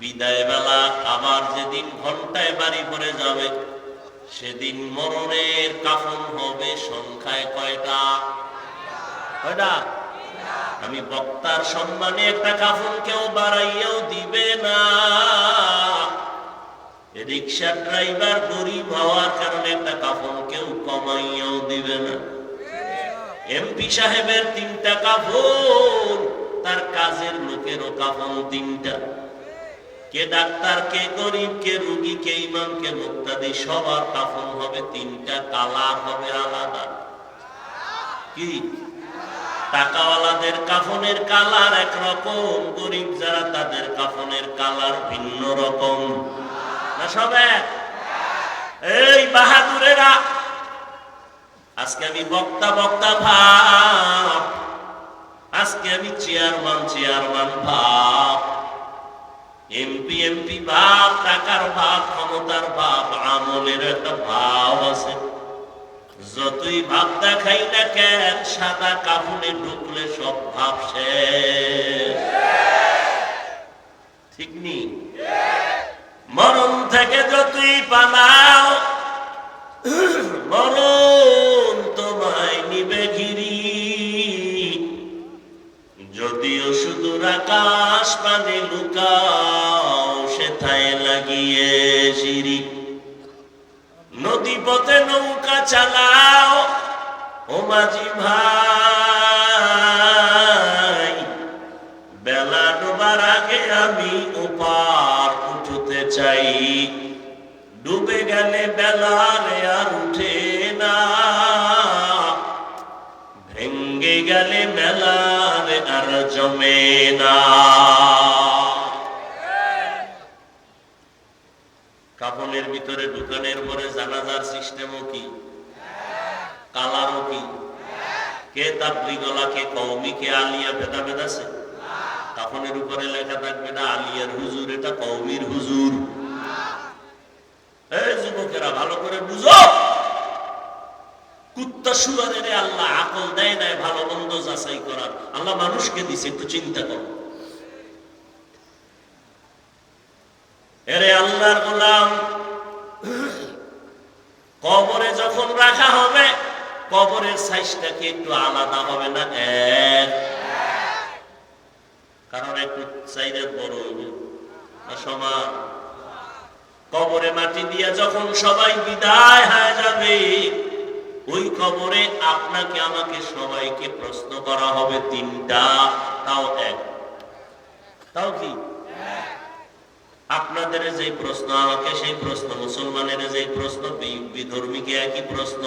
বিদায় বেলা আবার যেদিন ঘন্টায় বাড়ি পড়ে যাবে, সেদিন মরণের কাফন হবে সংখ্যায় কয়টা? কয়টা? আমি বক্তার সম্মানে একটা কাফন কেউ বাড়াইয়াও দিবে না। রিক্সা ড্রাইভার গরিব হওয়ার কারণে একটা কাফন কেউ কমাইয়াও দিবে না। এমপি সাহেবের তিনটা কাফন, তার কাজের লোকেরও কাফন তিনটা। কে ডাক্তার, কে গরিব, কে রুগী, কে ইমাম, কে মুক্তাদি, সবার কাফন হবে, তিনটা কালার হবে আলাদা। কি? টাকাওয়ালাদের কাফনের কালার একরকম, গরিব যারা তাদের কাফনের কালার ভিন্ন রকম। না সব এই বাহাদুরেরা, আজকে আমি বক্তা বক্তা ভাব। আজকে আমি চেয়ারম্যান চেয়ারম্যান ভাব। এমপি এমপি ভাব টাকার ভাব ক্ষমতার ভাব আমলের একটা ভাব আছে। যতই ভাব দেখাই না কেন, সাদা কাপড়ে ঢুকলে সব ভাব শেষ। ঠিক নি? মরণ থেকে যতই পালাও, মরণ আকাশ পানে লুকাও, সেথায় লাগিয়ে সিঁড়ি। নদী পথে নৌকা চালাও, ও মাঝি ভাই। বেলা ডোবার আগে আমি ওপার উঠতে চাই। ডুবে গেলে বেলারে আর উঠে না। ভেঙ্গে গেলে মেলারে আর জমে ভিতরে ঢুকানোর পরে জানাজার সিস্টেমও কি? কালারও কি? কে তাবলি গলা, কে কৌমি কে আলিয়া ভেদা ভেদ আছে? কাফনের উপরে লেখা থাকবে না, আলিয়ার হুজুর, এটা কৌমির হুজুর। এই যুবকেরা, ভালো করে বুঝো। কুত্তা শুয়ারের আল্লাহ, আকল দেয় নাই, ভালো মন্দ যাচাই করার। আল্লাহ মানুষকে দিছে, একটু চিন্তা করো। এরে আল্লাহর গোলাম, কবরে যখন রাখা হবে, কবরের সাইজটা কি একটু আলাদা হবে না? এক কারণ একটু চাইলে বড় সমান? কবরে মাটি দিয়ে যখন সবাই বিদায় হয়ে যাবে ওই কবরে আপনাকে, আমাকে সবাইকে প্রশ্ন করা হবে তিনটা, তাও এক। তাও কি? আপনাদের যে প্রশ্ন, আমাকে সেই প্রশ্ন, মুসলমানের যে প্রশ্ন বিধর্মীকে একই প্রশ্ন,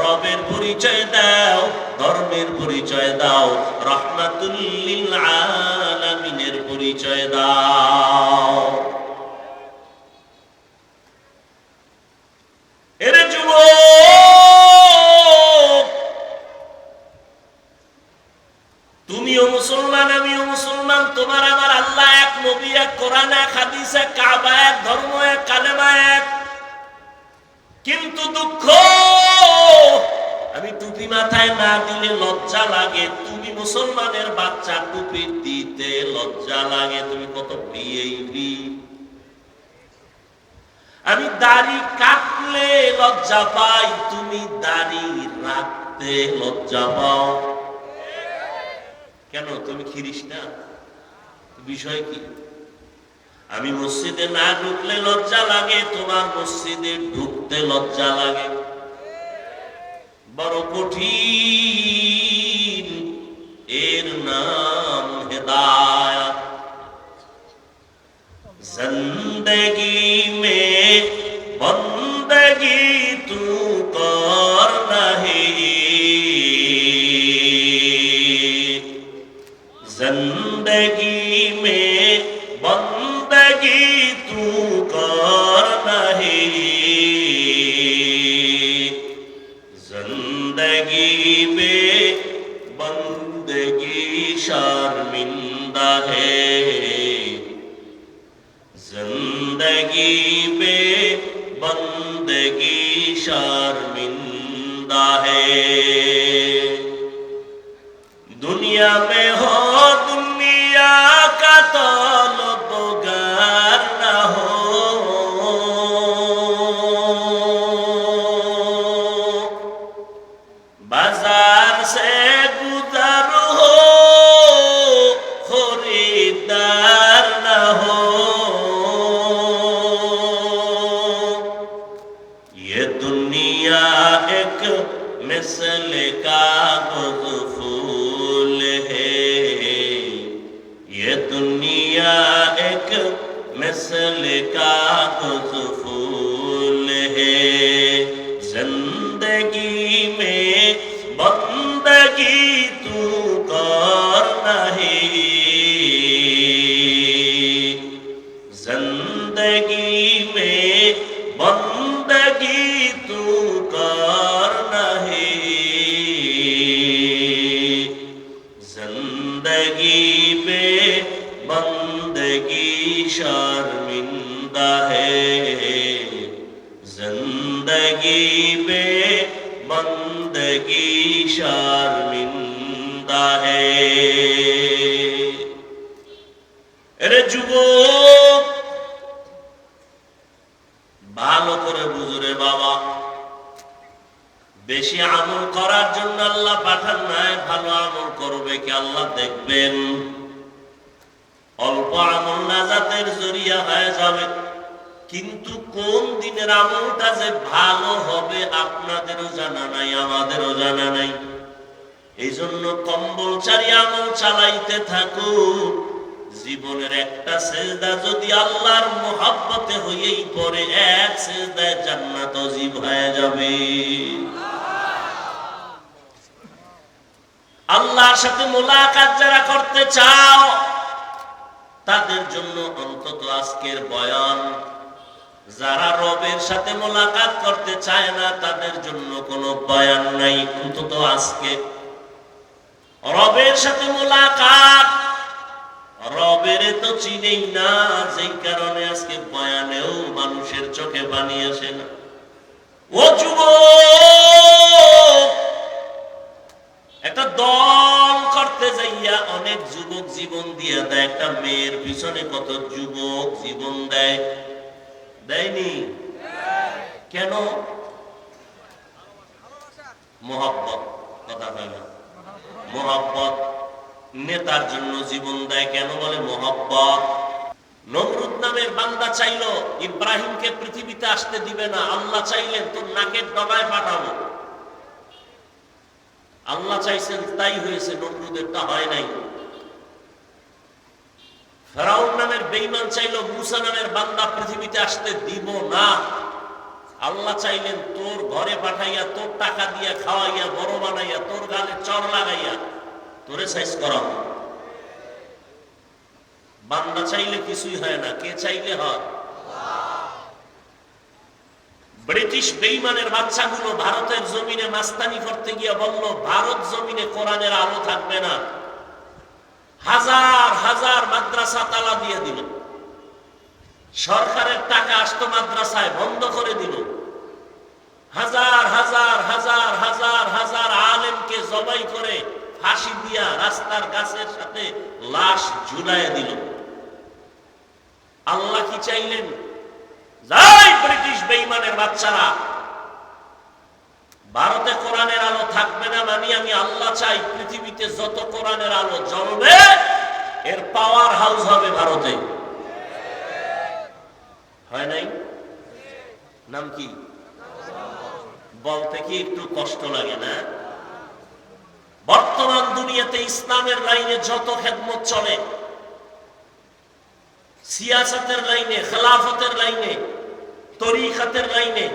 রবের পরিচয় দাও, ধর্মের পরিচয় দাও রহমাতুল্লিল আলামিনের পরিচয় দাও। কোরআন এক, হাদিস এক, কাবা এক, ধর্ম এক, কালেমা এক। কিন্তু দুঃখ, আমি টুপি মাথায় না দিলে লজ্জা লাগে। তুমি মুসলমানের বাচ্চা, টুপি দিতে লজ্জা লাগে। তুমি কত বিএইবি আমি দাড়ি কাটলে লজ্জা পাই, তুমি দাড়ি রাখতে লজ্জা পাও। কেন? তুমি খিরিস না? বিষয় কি? আমি মসজিদে না ঢুকলে লজ্জা লাগে, তোমার মসজিদে ঢুকতে লজ্জা লাগে। বড় কঠিন এর নাম হেদায়াত। জিন্দগি মে বন্দগি তু কর নাহি। জিন্দগি মে বন্দ زندگی بے بندگی شرمندہ ہے زندگی بے بندگی شرمندہ ہے ارے যুবক ভালো করে বুঝুরে বাবা বেশি আমল করার জন্য আল্লাহ পাঠান নাই, ভালো আমল করবে কি আল্লাহ দেখবেন। অল্প আমল নাজাতের জরিয়া হয়ে যাবে। কিন্তু কোন দিনের আমলটা যে ভালো হবে আপনাদেরও জানা নাই, আমাদেরও জানা নাই। এই জন্য কম্বল চারি আমল চালাইতে থাকুক জীবনের একটা সেজদা যদি আল্লাহর মোহাব্বতে হইয়েই পরে এক সেজদায় জান্নাত জীব হয়ে যাবে। আল্লাহর সাথে মোলাকাত যারা করতে চাও, তাদের জন্য অন্তত আজকের বয়ান, যারা রবের সাথে মোলাকাত করতে চায় না, তাদের জন্য কোনো বয়ান নাই, অন্তত আজকে। রবের সাথে মোলাকাত, রবের তো চিনেই না, যেই কারণে আজকে বয়ানেও মানুষের চোখে আসে না। ও যুবক! একটা দল করতে যাইয়া অনেক যুবক জীবন দিয়ে দেয়, একটা মেয়ের পিছনে কত যুবক জীবন দেয়। দেয়নি? কেন? মোহাব্বত, কথা হয় না। মোহাব্বত, নেতার জন্য জীবন দেয়, কেন বলে? মোহাব্বত। নমরুদ নামের বান্দা চাইলো, ইব্রাহিমকে পৃথিবীতে আসতে দিবে না। আল্লাহ চাইলেন তোর নাকের ডগায় পাঠাবো। আল্লাহ চাইছেন, তাই হয়েছে নমরুদেরটা হয় নাই। ফেরাউন নামের বেইমান চাইলো, মুসা নামের বান্দা পৃথিবীতে আসতে দিব না। আল্লাহ চাইলেন, তোর ঘরে পাঠাইয়া, তোর টাকা দিয়া খাওয়াইয়া, বড় বানাইয়া, তোর গালে চর লাগাইয়া, তোরে সাইজ করা বান্দা চাইলে কিছুই হয় না, কে চাইলে হয়? ব্রিটিশ বেইমানের বাচ্চাগুলো ভারতের জমিনে মাস্তানি করতে গিয়ে বলল, ভারত জমিনে কোরআনের আলো থাকবে না। হাজার হাজার মাদ্রাসা তালা দিয়ে দিল। সরকারের টাকা আসতো মাদ্রাসায়, বন্ধ করে দিল। হাজার হাজার হাজার হাজার হাজার আলেমকে জবাই করে ফাঁসি দিয়া রাস্তার গাছের সাথে লাশ ঝুলাই দিল। আল্লাহ কি চাইলেন? যাই ব্রিটিশ বেইমানের বাচ্চারা, ভারতে কোরআনের আলো থাকবে না মানে আমি আল্লাহ চাই পৃথিবীতে যত কোরআনের আলো জ্বলবে, এর পাওয়ার হাউস হবে ভারতে। হয় নাই? নাম কি? বলতে কি একটু কষ্ট লাগে না? বর্তমান দুনিয়াতে ইসলামের লাইনে যত খেদমত চলে, সিয়াসতের লাইনে, খেলাফতের লাইনে তরিকাতের লাইনে,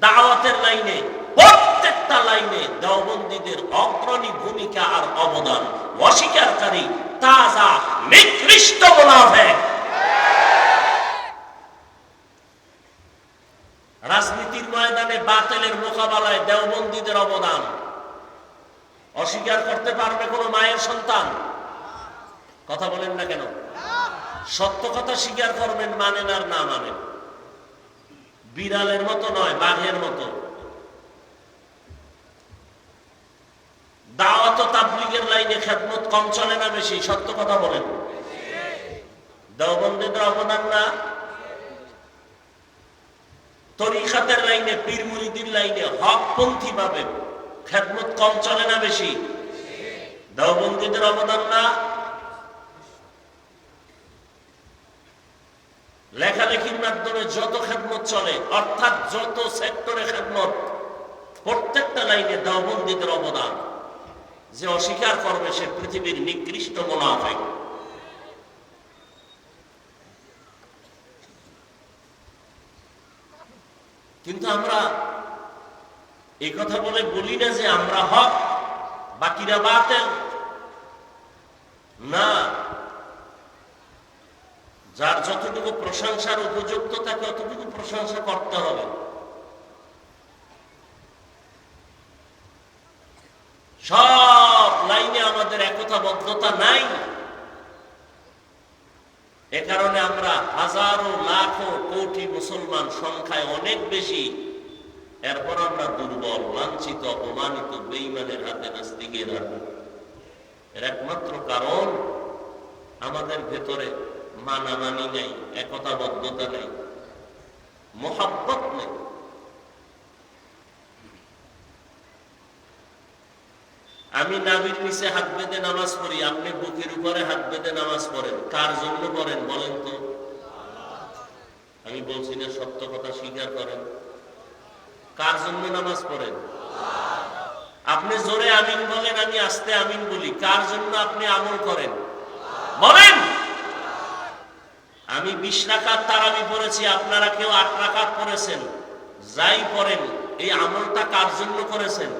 দাওয়াতের লাইনে, প্রত্যেকটা লাইনে দেওবন্দীদের অগ্রণী ভূমিকা আর অবদান অস্বীকারী, তাজা, নিকৃষ্ট মুনাফেক রাজনীতির ময়দানে বাতিলের মোকাবেলায় দেওবন্দীদের অবদান। অস্বীকার করতে পারবে কোনো মায়ের সন্তান? কথা বলেন না কেন? সত্য কথা স্বীকার করবেন, মানেন আর না মানেন। বিড়ালের মতো নয়, বাঘের মতো। দাওয়াত তাবলিগের লাইনে খেদমত কম চলে না বেশি, সত্য কথা বলেন। অবদান না? তরিকাতের লাইনে, পীর মুরিদির লাইনে হকপন্থী ভাবে খেদমত কম চলে না বেশি। দেওবন্দীদের অবদান না? লেখালেখির মাধ্যমে যত খেদমত চলে, অর্থাৎ যত সেক্টরে খেদমত, প্রত্যেকটা লাইনে দাওবন্দীদের অবদান। যে অস্বীকার করবে সে পৃথিবীর নিকৃষ্ট মোনাফেক। কিন্তু আমরা এই কথা বলে বলি না যে আমরা হক, বাকিরা বাতেন না। যার যতটুকু প্রশংসার উপযুক্ত তাকে অতটুকু প্রশংসা করতে হবে। সব লাইনে আমাদের একতাবদ্ধতা নাই। এ কারণে আমরা হাজারো, লাখো, কোটি মুসলমান সংখ্যায় অনেক বেশি। এরপর আমরা দুর্বল, লাঞ্ছিত, অপমানিত বেইমানের হাতে নাস্তিকের হাতে। এর একমাত্র কারণ আমাদের ভেতরে মানামানি নেই, একতাবদ্ধতা নেই, মোহাব্বত নেই। আমি নাবির নিচে হাত বেঁধে নামাজ পড়ি, আপনি বুকের উপরে হাত বেঁধে নামাজ পড়েন, কার জন্য পড়েন বলেন তো? আমি বলছি না, সত্য কথা স্বীকার করেন। কার জন্য নামাজ পড়েন? আপনি জোরে আমিন বলেন, আমি আস্তে আমিন বলি, কার জন্য আপনি আমল করেন? বলেন! আমি বিশ রাকাত তারাবি পড়েছি, আপনারা কেউ আট রাকাত পড়েছেন? যাই পড়েন, এই আমলটা কার জন্য করেছেন?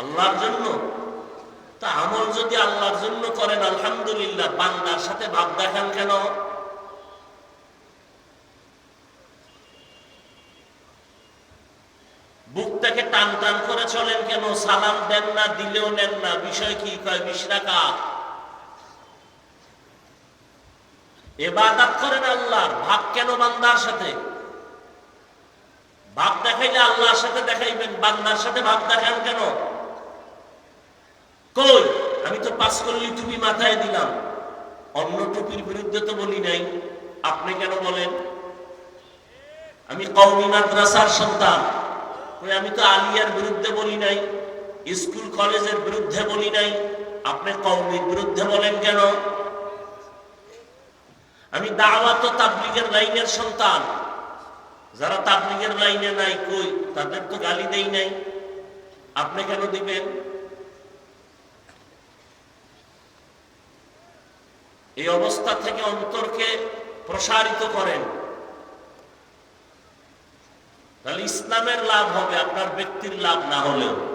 আল্লাহর জন্য? তা আমল যদি আল্লাহর জন্য করেন, আলহামদুলিল্লাহ, বান্দার সাথে ভাব দেখান কেন? বুকটাকে টান টান করে চলেন কেন? সালাম দেন না, দিলেও নেন না। বিষয় কি? কয়, বিশ টাকা এবাদাত করেন আল্লাহর। ভাব কেন বান্দার সাথে? ভাব দেখাইলে আল্লাহর সাথে দেখাইবেন, বান্দার সাথে ভাব দেখান কেন? কই? আমি তো পাস করলি টুপি মাথায় দিলাম। অন্য টুপির বিরুদ্ধে তো বলি নাই। আপনি কেন বলেন? আমি কৌমি মাদ্রাসার সন্তান। আমি তো আলিয়ার বিরুদ্ধে বলি নাই, স্কুল কলেজের বিরুদ্ধে বলি নাই। আপনি কৌমির বিরুদ্ধে বলেন কেন? আমি দাওয়াত তাবলিগের লাইনের সন্তান। যারা তাবলিগের লাইনে নাই, কই? তাদের তো গালি দেই নাই। আপনি কেন দিবেন? এই অবস্থা থেকে অন্তরকে প্রসারিত করেন। তাহলে ইসলামের লাভ হবে, আপনার ব্যক্তির লাভ না হলেও।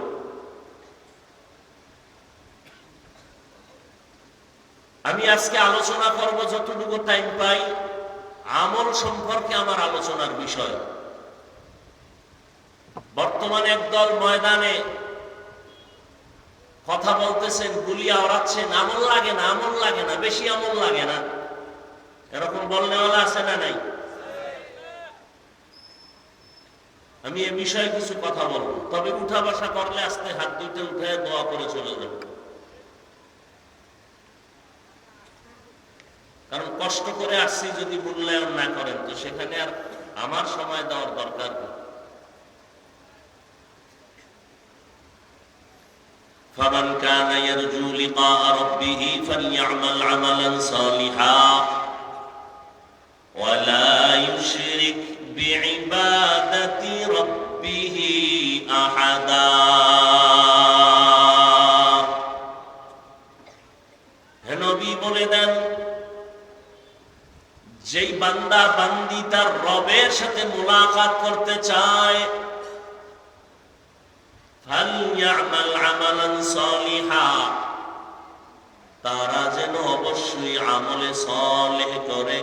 আমি আজকে আলোচনা করব যতটুকু টাইম পাই, আমল সম্পর্কে আমার আলোচনার বিষয়। বর্তমানে একদল ময়দানে কথা বলতেছেন গুলিয়া ওড়াচ্ছেন আমল লাগে না, আমল লাগে না, বেশি আমল লাগে না। এরকম বলনেওয়ালা আছে না নাই? আমি এ বিষয়ে কিছু কথা বলব। তবে উঠা বসা করলে আস্তে হাত দুইটা উঠে দোয়া করে চলে যাব কারণ কষ্ট করে আসছি যদি মূল্যায়ন না করেন তো সেখানে আর আমার সময় দেওয়ার দরকার নেই فمن كان يرجو لقاء ربه فليعمل عملا صالحا ولا يشرك بعبادة ربه أحدا মালিকের সাথে মোলাকাত করতে চায়। তারা যেন অবশ্যই আমলে সলে করে।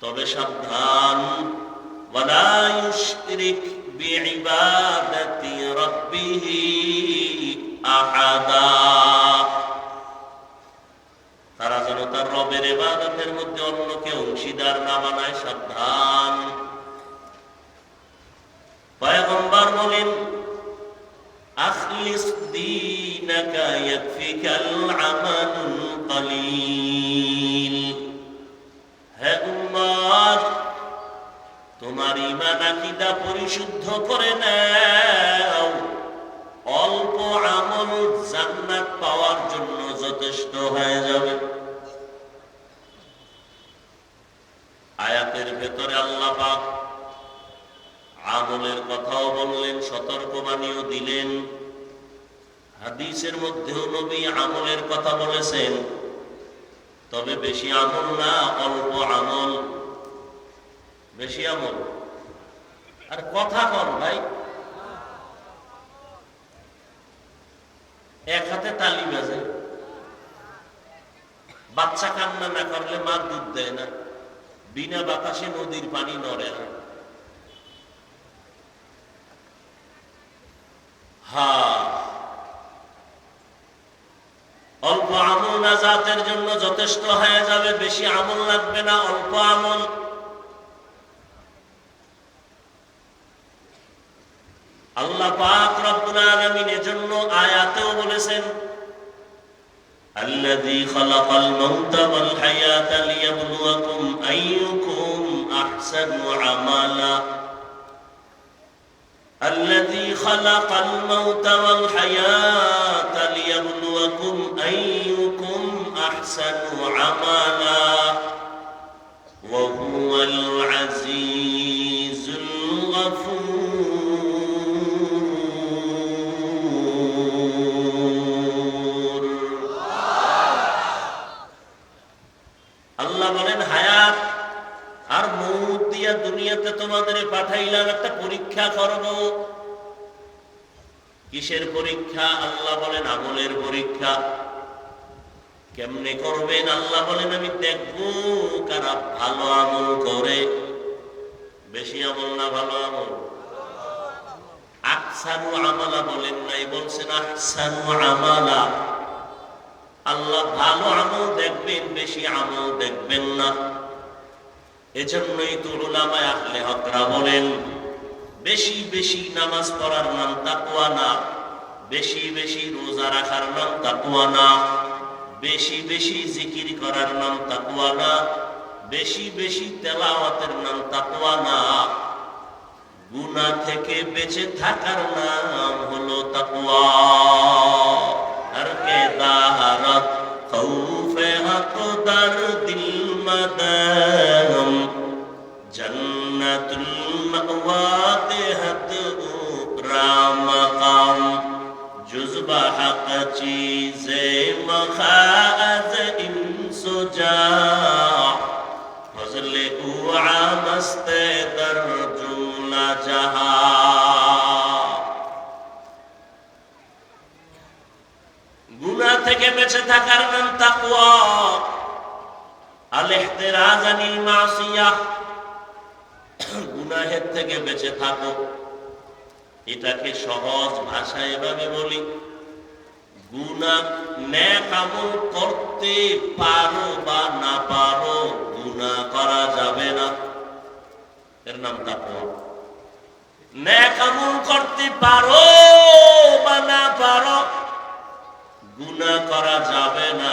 তবে সাবধান আহাদা। তারা যেন তার রবের ইবাদতের মধ্যে অন্যকে অংশীদার না বানায়, সাবধান। তোমার ঈমান আকীদা পরিশুদ্ধ করে নাও। অল্প আমল জান্নাত পাওয়ার জন্য যথেষ্ট হয়ে যাবে। আয়াতের ভেতরে আল্লাহ পাক আমলের কথাও বললেন, সতর্কবাণীও দিলেন। হাদিসের মধ্যেও নবী আমলের কথা বলেছেন। তবে বেশি আমল না, অল্প আমল। বেশি আমল? আর কথা কন ভাই। এক হাতে তালি বাজে বাচ্চা কান্না না করলে মা দুধ দেয় না। বিনা বাতাসে নদীর পানি নড়ে না। হা। অল্প আমল না জাতের জন্য যথেষ্ট হয়ে যাবে, বেশি আমল লাগবে না, অল্প আমল। আল্লাহ পাক রব্বুল আলামিন এজন্য আয়াতেও বলেছেন الذي خلق الموت والحياة ليبلوكم أيكم أحسن عملا. الذي خلق الموت والحياة ليبلوكم أيكم أحسن عملا. وهو العزيز তোমাদের একটা পরীক্ষা করব। কিসের পরীক্ষা? আল্লাহ বলেন আমলের পরীক্ষা। কেমনে করবেন? আল্লাহ বলেন, আমি দেখব কারা ভালো আমল করে। বেশি আমল না ভালো আমল? আকসানু আমালা বলেন নাই, বলছেন আকসানু আমালা। আল্লাহ ভালো আমল দেখবেন, বেশি আমল দেখবেন না। এজন্যই তো উলামায় আহলে হকরা বলেন, বেশি বেশি নামাজ পড়ার নাম তাকুয়া না, বেশি বেশি রোজা রাখার নাম তাকুয়া না, বেশি বেশি জিকির করার নাম তাকুয়া না, বেশি বেশি তেলাওয়াতের নাম তাকুয়া না। গুনা থেকে বেঁচে থাকার নাম হলো তাকুয়া আর কে দাহারত, খৌফে দিল মাদার। جنة المأوى را مقام جزب حق چیز مخاز انس جا فضل اوعا مست در جون جہاں গুণা থেকে বেঁচে থাকার নাম তাকুয়া আল ইহতিরাজ আনিল মাসিয়াহ গুনাহের থেকে বেঁচে থাকো। এটাকে সহজ ভাষায় এভাবে বলি, গুনাহ নেক আমল করতে পারো বা না পারো গুনাহ করা যাবে না। এর নাম নেক আমল করতে পারো বা না পারো গুণা করা যাবে না।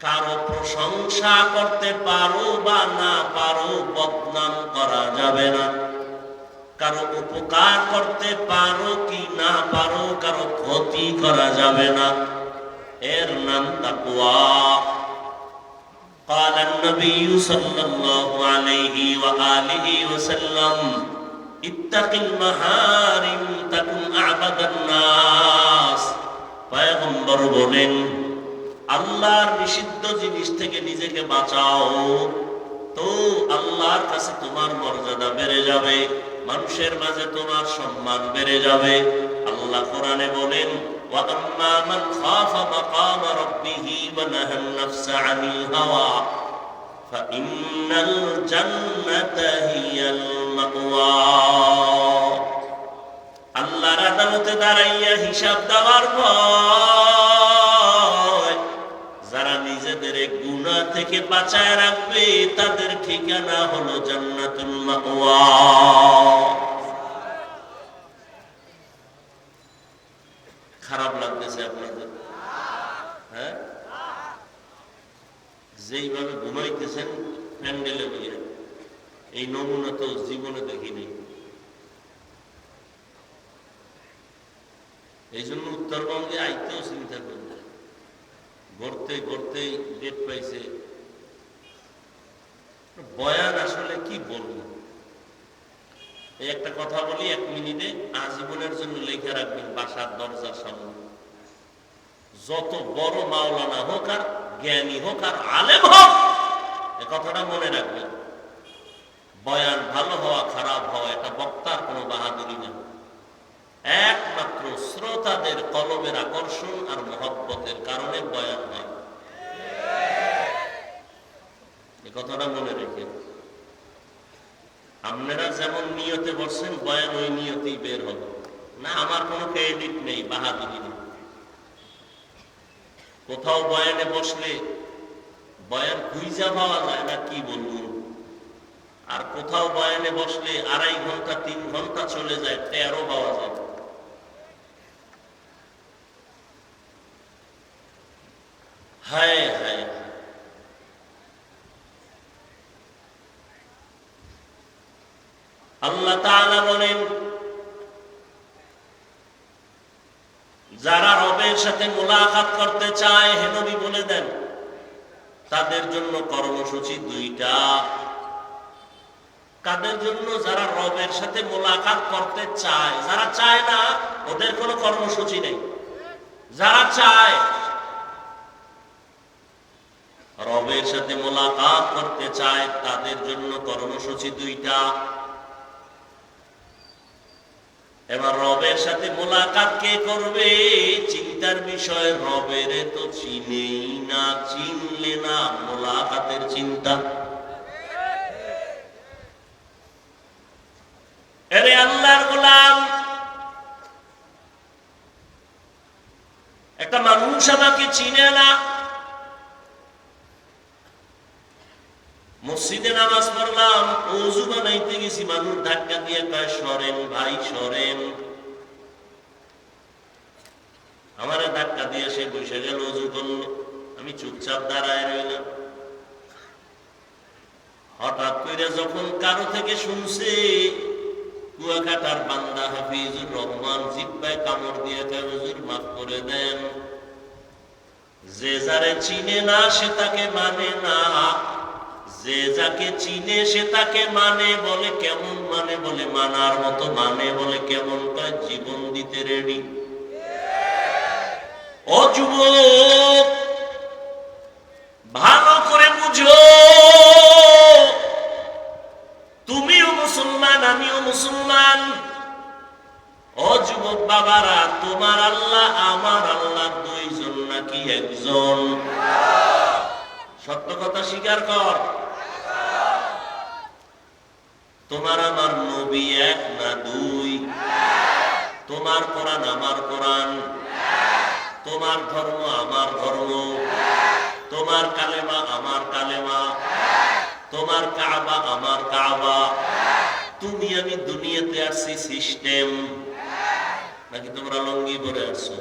কারো প্রশংসা করতে পারো বা না পারো বদনাম করা যাবে না কারো উপকার করতে পারো কি না পারো কারো ক্ষতি করা যাবে না এর নাম তাকুয়া قال النبي صلى الله عليه وآله وسلم اتق المحارم تكن أعبد الناس পয়গম্বর বলেন আল্লাহর নিষিদ্ধ জিনিস থেকে নিজেকে বাঁচাও তো আল্লাহর কাছে তোমার মর্যাদা বেড়ে যাবে মানুষের মাঝে তোমার সম্মান বেড়ে যাবে আল্লাহ কোরআনে বলেন وَأَمَّا مَنْ خَافَ مَقَامَ رَبِّهِ وَنَهَى النَّفْسَ عَنِ الْهَوَى فَإِنَّ الْجَنَّةَ هِيَ الْمَأْوَى আল্লাহর আদালতে দাঁড়াইয়া হিসাব দেওয়ার ভয় যারা নিজেদের গুনাহ থেকে বাঁচায় রাখবে, তাদের ঠিকানা হলো জান্নাতুল খারাপ লাগতেছে আপনাদের? হ্যাঁ? যেইভাবে ঘুমাইতেছেন, প্যান্ডেলে বইয়া। এই নমুনা তো জীবনে দেখিনি। এই জন্য উত্তরবঙ্গে আইতেও চিন্তা করবে গড়তে গড়তে ডেট পাইছে। বয়ান আসলে কি বলব? এই একটা কথা বলি, এক মিনিটে আজীবনের জন্য লেখা রাখবেন বাসার দরজার সামনে। যত বড় মাওলানা হোক আর জ্ঞানী হোক আর আলেম হোক, এ কথাটা মনে রাখবেন। বয়ান ভালো হওয়া, খারাপ হওয়া, এটা বক্তার কোনো বাহাদুরি না একমাত্র শ্রোতাদের কলমের আকর্ষণ আর মহব্বতের কারণে বয়ান হয়। কথাটা মনে রেখে। আপনারা যেমন নিয়তে বসছেন বয়ান ওই নিয়তেই বের হবে। না, আমার কোনো ক্রেডিট নেই, বাহাদুরি নেই। কোথাও বয়ানে বসলে বয়ান খুঁজা পাওয়া যায় না, কি বলব? আর কোথাও বয়ানে বসলে আড়াই ঘণ্টা, তিন ঘণ্টা চলে যায়, তেরো পাওয়া যায় হায় হায় আল্লাহ বলেন, যারা রবের সাথে মোলাকাত করতে চায়, হে বলে দেন, তাদের জন্য কর্মসূচি দুইটা। কাদের জন্য? যারা রবের সাথে মোলাকাত করতে চায়। যারা চায় না, ওদের কোনো কর্মসূচি নেই। যারা চায়, রবের সাথে মোলাকাত করতে চায়, তাদের জন্য কর্মসূচি দুইটা। এবার রবের সাথে মোলাকাত কে করবে? চিন্তার বিষয় রবের তো চিনেই না, চিনলে না মোলাকাতের চিন্তা। একটা মানুষ আমাকে চিনে না। মসজিদে নামাজ পড়লাম, অজু বানাইতে গেছি, মানুষ ধাক্কা দিয়ে কয়, সরেন ভাই, সরেন। আমার ধাক্কা দিয়ে সে বসে গেল অজু করল আমি চুপচাপ দাঁড়ায় রইলাম। হঠাৎ করে যখন কারও থেকে শুনছে, কুয়াকাটার বান্দা হাফিজুর রহমান জিব্বায় কামড় দিয়ে কয়, হুজুর, মাফ করে দেন। যে যারে চিনে না, সে তাকে মানে না। যে যাকে চিনে সে তাকে মানে বলে কেমন মানে বলে মানার মতো মানে বলে কেমন কয় জীবন দিতে রেডি ও যুবক, ভালো করে বুঝো। তুমিও মুসলমান, আমিও মুসলমান। ও বাবারা, তোমার আল্লাহ, আমার আল্লাহ দুইজন নাকি একজন? সত্য কথা স্বীকার কর। তোমার আমার নবী এক না দুই। তোমার কোরআন আমার কোরআন। তোমার ধর্ম আমার ধর্ম। তোমার কালেমা আমার কালেমা। তোমার কাবা আমার কাবা। তুমি আমি দুনিয়াতে আসছি সিস্টেম নাকি তোমরা লঙ্গি পরে আসছো